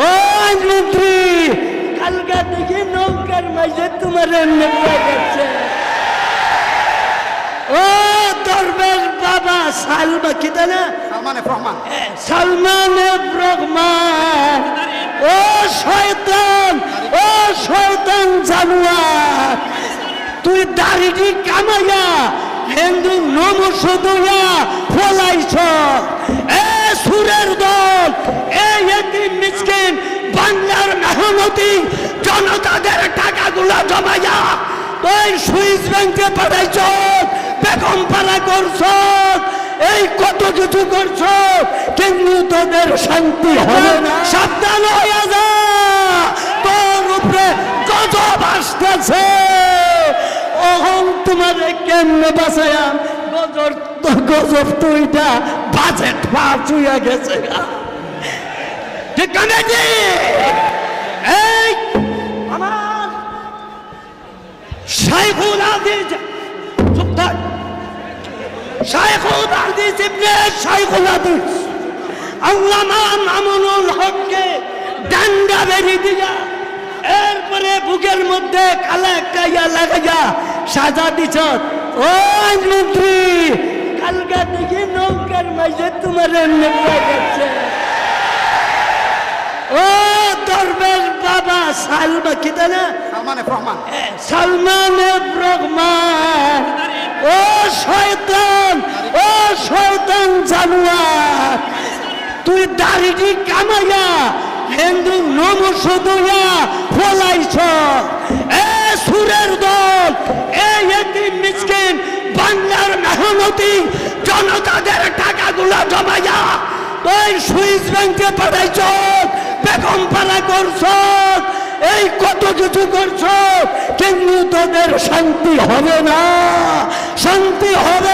ও মন্ত্রী কালকা থেকে নৌকার মাঝে তোমার এমনি গেছে ও দরবেশ বাবা সালমা কি না? সালমান রহমান ও শয়তান ও শয়তান জানুয়ার তুই দাড়িটি কামাইয়া হিন্দু নমসদয়া ফলাইছ। এ সুরের দল এই এতিম মিসকিন মেহনতি জনতাদের টাকাগুলা জমাইয়া তুই সুইস ব্যাংকে পাঠাইছ, বেগম পাড়া করছ, এই কত কিছু করছ, কিন্তু তোদের শান্তি হবে না। সাবধান হইয়া যা, তোর উপরে গজব আসতেছে। অহং তোমারে কেমনে বাঁচায়াম গজর গজব, তুইটা বাজেট পাঁচ হইয়া গেছে। ঠিক না শাইখুল আদিজ চুপ থাক। শাইখুল আদিজ ইবনে শাইখুল আদিজ আল্লামা মামুনুল হককে ডান্ডা বেরি দিয়া এরপরে বুকের মধ্যে কালা একটা ইয়া লাগাইয়া সাজা দিছ। ও মন্ত্রী কালকা থেকে নৌকার মাঝে তোমার গেছে। ও দরবেশ বাবা সালমা কি না সালমান রহমান ও শয়তান ও শয়তান জানুয়ার, তুই দাড়িটি কামাইয়া হিন্দু নমসদয়া ফলাইছ। এ সুরের দল এই এতিম মিসকিন, বাংলার মেহনতি, জনতাদের টাকাগুলা জমাইয়া তুই সুইস ব্যাংকে পাঠাইছ, বেগম পাড়া করছ এই কত কিছু করছ? কিন্তু তোদের শান্তি হবে না। শান্তি হবে